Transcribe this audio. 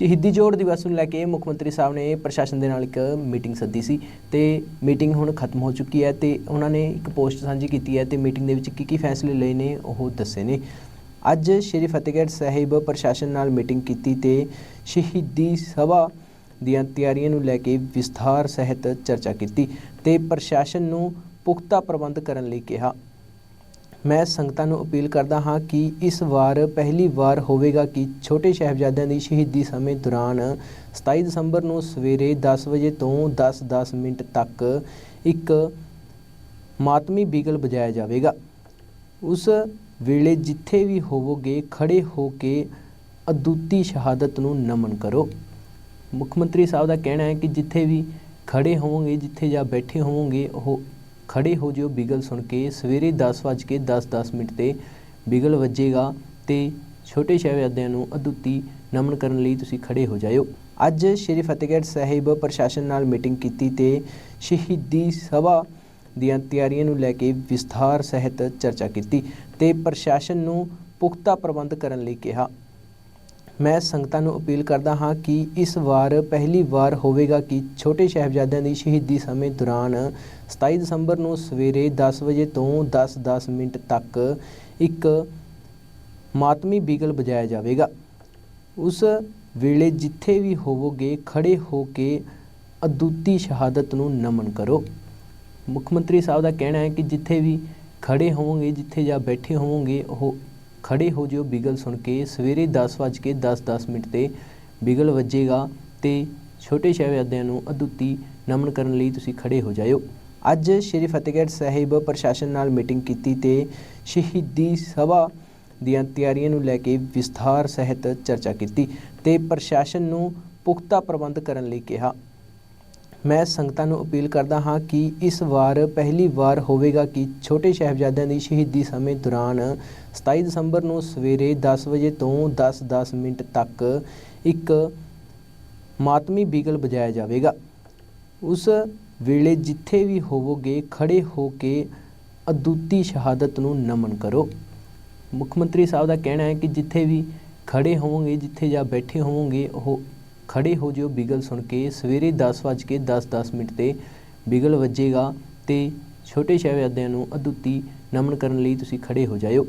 ਸ਼ਹੀਦੀ ਜੋੜ ਦਿਵਸ ਨੂੰ ਲੈ ਕੇ ਮੁੱਖ ਮੰਤਰੀ ਸਾਹਿਬ ਨੇ ਪ੍ਰਸ਼ਾਸਨ ਦੇ ਨਾਲ ਇੱਕ ਮੀਟਿੰਗ ਸੱਦੀ ਸੀ ਤੇ ਮੀਟਿੰਗ ਹੁਣ ਖਤਮ ਹੋ ਚੁੱਕੀ ਹੈ ਤੇ ਉਹਨਾਂ ਨੇ ਇੱਕ ਪੋਸਟ ਸਾਂਝੀ ਕੀਤੀ ਹੈ ਤੇ ਮੀਟਿੰਗ ਦੇ ਵਿੱਚ ਕੀ ਕੀ ਫੈਸਲੇ ਲਏ ਨੇ ਉਹ ਦੱਸੇ ਨੇ। ਅੱਜ ਸ਼੍ਰੀ ਫਤਿਹਗੜ੍ਹ ਸਾਹਿਬ ਪ੍ਰਸ਼ਾਸਨ ਨਾਲ ਮੀਟਿੰਗ ਕੀਤੀ ਤੇ ਸ਼ਹੀਦੀ ਸਭਾ ਦੀਆਂ ਤਿਆਰੀਆਂ ਨੂੰ ਲੈ ਕੇ ਵਿਸਥਾਰ ਸਹਿਤ ਚਰਚਾ ਕੀਤੀ ਤੇ ਪ੍ਰਸ਼ਾਸਨ ਨੂੰ ਪੁਖਤਾ ਪ੍ਰਬੰਧ ਕਰਨ ਲਈ ਕਿਹਾ। ਮੈਂ ਸੰਗਤਾਂ ਨੂੰ ਅਪੀਲ ਕਰਦਾ ਹਾਂ ਕਿ ਇਸ ਵਾਰ ਪਹਿਲੀ ਵਾਰ ਹੋਵੇਗਾ ਕਿ ਛੋਟੇ ਸਾਹਿਬਜ਼ਾਦਿਆਂ ਦੀ ਸ਼ਹੀਦੀ ਸਮੇਂ ਦੌਰਾਨ 27 ਦਸੰਬਰ ਨੂੰ ਸਵੇਰੇ 10 ਵਜੇ ਤੋਂ 10-10 ਮਿੰਟ ਤੱਕ ਇੱਕ ਮਾਤਮੀ ਬੀਗਲ ਵਜਾਇਆ ਜਾਵੇਗਾ। ਉਸ ਵੇਲੇ ਜਿੱਥੇ ਵੀ ਹੋਵੋਗੇ ਖੜੇ ਹੋ ਕੇ ਅਦੁੱਤੀ ਸ਼ਹਾਦਤ ਨੂੰ ਨਮਨ ਕਰੋ। ਮੁੱਖ ਮੰਤਰੀ ਸਾਹਿਬ ਦਾ ਕਹਿਣਾ ਹੈ ਕਿ ਜਿੱਥੇ ਵੀ ਖੜੇ ਹੋਵੋਗੇ, ਜਿੱਥੇ ਜਾਂ ਬੈਠੇ ਹੋਵੋਗੇ, ਉਹ ਖੜੇ ਹੋ ਜਿਓ ਬਿਗਲ ਸੁਣ ਕੇ। ਸਵੇਰੇ 10 ਵਜੇ ਕੇ 10-10 ਮਿੰਟ ਤੇ ਬਿਗਲ ਵੱਜੇਗਾ ਤੇ ਛੋਟੇ ਸ਼ਹਿਜ਼ਾਦਿਆਂ ਨੂੰ ਅਦੁੱਤੀ ਨਮਨ ਕਰਨ ਲਈ ਤੁਸੀਂ ਖੜੇ ਹੋ ਜਾਇਓ। ਅੱਜ ਸ਼੍ਰੀ ਫਤਿਹਗੜ੍ਹ ਸਾਹਿਬ ਪ੍ਰਸ਼ਾਸਨ ਨਾਲ ਮੀਟਿੰਗ ਕੀਤੀ ਤੇ ਸ਼ਹੀਦੀ ਸਭਾ ਦੀਆਂ ਤਿਆਰੀਆਂ ਨੂੰ ਲੈ ਕੇ ਵਿਸਥਾਰ ਸਹਿਤ ਚਰਚਾ ਕੀਤੀ ਤੇ ਪ੍ਰਸ਼ਾਸਨ ਨੂੰ ਪੁਖਤਾ ਪ੍ਰਬੰਧ ਕਰਨ ਲਈ ਕਿਹਾ। ਮੈਂ ਸੰਗਤਾਂ ਨੂੰ ਅਪੀਲ ਕਰਦਾ ਹਾਂ ਕਿ ਇਸ ਵਾਰ ਪਹਿਲੀ ਵਾਰ ਹੋਵੇਗਾ ਕਿ ਛੋਟੇ ਸਾਹਿਬਜ਼ਾਦਿਆਂ ਦੀ ਸ਼ਹੀਦੀ ਸਮੇਂ ਦੌਰਾਨ 27 ਦਸੰਬਰ ਨੂੰ ਸਵੇਰੇ 10 ਵਜੇ ਤੋਂ 10-10 ਮਿੰਟ ਤੱਕ ਇੱਕ ਮਾਤਮੀ ਬੀਗਲ ਵਜਾਇਆ ਜਾਵੇਗਾ। ਉਸ ਵੇਲੇ ਜਿੱਥੇ ਵੀ ਹੋਵੋਗੇ ਖੜੇ ਹੋ ਕੇ ਅਦੁੱਤੀ ਸ਼ਹਾਦਤ ਨੂੰ ਨਮਨ ਕਰੋ। ਮੁੱਖ ਮੰਤਰੀ ਸਾਹਿਬ ਦਾ ਕਹਿਣਾ ਹੈ ਕਿ ਜਿੱਥੇ ਵੀ ਖੜੇ ਹੋਵੋਗੇ, ਜਿੱਥੇ ਜਾਂ ਬੈਠੇ ਹੋਵੋਗੇ, ਉਹ ਖੜੇ ਹੋ ਜਿਓ ਬਿਗਲ ਸੁਣ ਕੇ। ਸਵੇਰੇ 10 ਵਜੇ ਕੇ 10-10 ਮਿੰਟ ਤੇ ਬਿਗਲ ਵੱਜੇਗਾ ਤੇ ਛੋਟੇ ਸ਼ਹਿਜ਼ਾਦਿਆਂ ਨੂੰ ਅਦੁੱਤੀ ਨਮਨ ਕਰਨ ਲਈ ਤੁਸੀਂ ਖੜੇ ਹੋ ਜਾਇਓ। ਅੱਜ ਸ਼੍ਰੀ ਫਤਿਹਗੜ੍ਹ ਸਾਹਿਬ ਪ੍ਰਸ਼ਾਸਨ ਨਾਲ ਮੀਟਿੰਗ ਕੀਤੀ ਤੇ ਸ਼ਹੀਦੀ ਸਭਾ ਦੀਆਂ ਤਿਆਰੀਆਂ ਨੂੰ ਲੈ ਕੇ ਵਿਸਥਾਰ ਸਹਿਤ ਚਰਚਾ ਕੀਤੀ ਤੇ ਪ੍ਰਸ਼ਾਸਨ ਨੂੰ ਪੁਖਤਾ ਪ੍ਰਬੰਧ ਕਰਨ ਲਈ ਕਿਹਾ। ਮੈਂ ਸੰਗਤਾਂ ਨੂੰ ਅਪੀਲ ਕਰਦਾ ਹਾਂ ਕਿ ਇਸ ਵਾਰ ਪਹਿਲੀ ਵਾਰ ਹੋਵੇਗਾ ਕਿ ਛੋਟੇ ਸਾਹਿਬਜ਼ਾਦਿਆਂ ਦੀ ਸ਼ਹੀਦੀ ਸਮੇਂ ਦੌਰਾਨ 27 ਦਸੰਬਰ ਨੂੰ ਸਵੇਰੇ 10 ਵਜੇ ਤੋਂ 10-10 ਮਿੰਟ ਤੱਕ ਇੱਕ ਮਾਤਮੀ ਬੀਗਲ ਵਜਾਇਆ ਜਾਵੇਗਾ। ਉਸ ਵੇਲੇ ਜਿੱਥੇ ਵੀ ਹੋਵੋਗੇ ਖੜੇ ਹੋ ਕੇ ਅਦੁੱਤੀ ਸ਼ਹਾਦਤ ਨੂੰ ਨਮਨ ਕਰੋ। ਮੁੱਖ ਮੰਤਰੀ ਸਾਹਿਬ ਦਾ ਕਹਿਣਾ ਹੈ ਕਿ ਜਿੱਥੇ ਵੀ ਖੜੇ ਹੋਵੋਗੇ, ਜਿੱਥੇ ਜਾਂ ਬੈਠੇ ਹੋਵੋਗੇ, ਉਹ ਖੜੇ ਹੋ ਜਿਓ ਬਿਗਲ ਸੁਣ ਕੇ। ਸਵੇਰੇ 10 ਵਜੇ ਕੇ 10-10 ਮਿੰਟ ਤੇ ਬਿਗਲ ਵੱਜੇਗਾ ਤੇ ਛੋਟੇ ਸ਼ਹਿਜ਼ਾਦਿਆਂ ਨੂੰ ਅਦੁੱਤੀ ਨਮਨ ਕਰਨ ਲਈ ਤੁਸੀਂ ਖੜੇ ਹੋ ਜਾਇਓ।